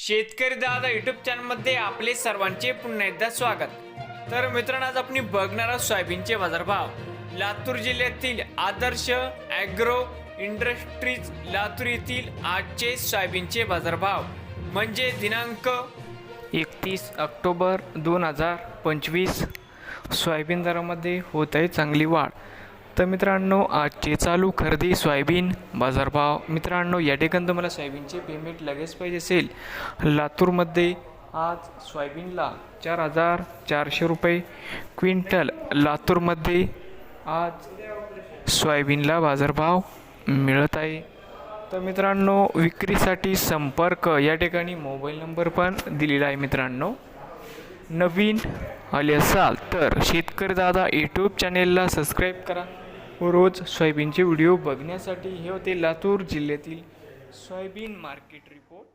शेतकरी दादा युट्यूब चॅनलमध्ये आपले सर्वांचे पुन्हा एकदा स्वागत. तर मित्रांनो आज आपण बघणार आहोत सोयाबीनचे बाजारभाव. लातूर जिल्ह्यातील आदर्श ॲग्रो इंडस्ट्रीज लातूर येथील आजचे सोयाबीनचे बाजारभाव. म्हणजे दिनांक एकतीस ऑक्टोबर दोन हजार पंचवीस. सोयाबीन दरामध्ये होत आहे चांगली वाढ. तर मित्रांनो आजचे चालू खरेदी सोयाबीन बाजारभाव. मित्रांनो या ठिकाणी तुम्हाला सोयाबीनचे पेमेंट लगेच पाहिजे असेल. लातूरमध्ये आज सोयाबीनला चार हजार चारशे रुपये क्विंटल. लातूरमध्ये आज सोयाबीनला बाजारभाव मिळत आहे. तर मित्रांनो विक्रीसाठी संपर्क या ठिकाणी मोबाईल नंबर पण दिलेला आहे मित्रांनो. नवीन आले असाल तर शेतकरी दादा यूट्यूब चॅनेलला सबस्क्राईब करा. रोज सोयाबीनचे व्हिडिओ बघण्यासाठी हे होते लातूर जिल्ह्यातील सोयाबीन मार्केट रिपोर्ट.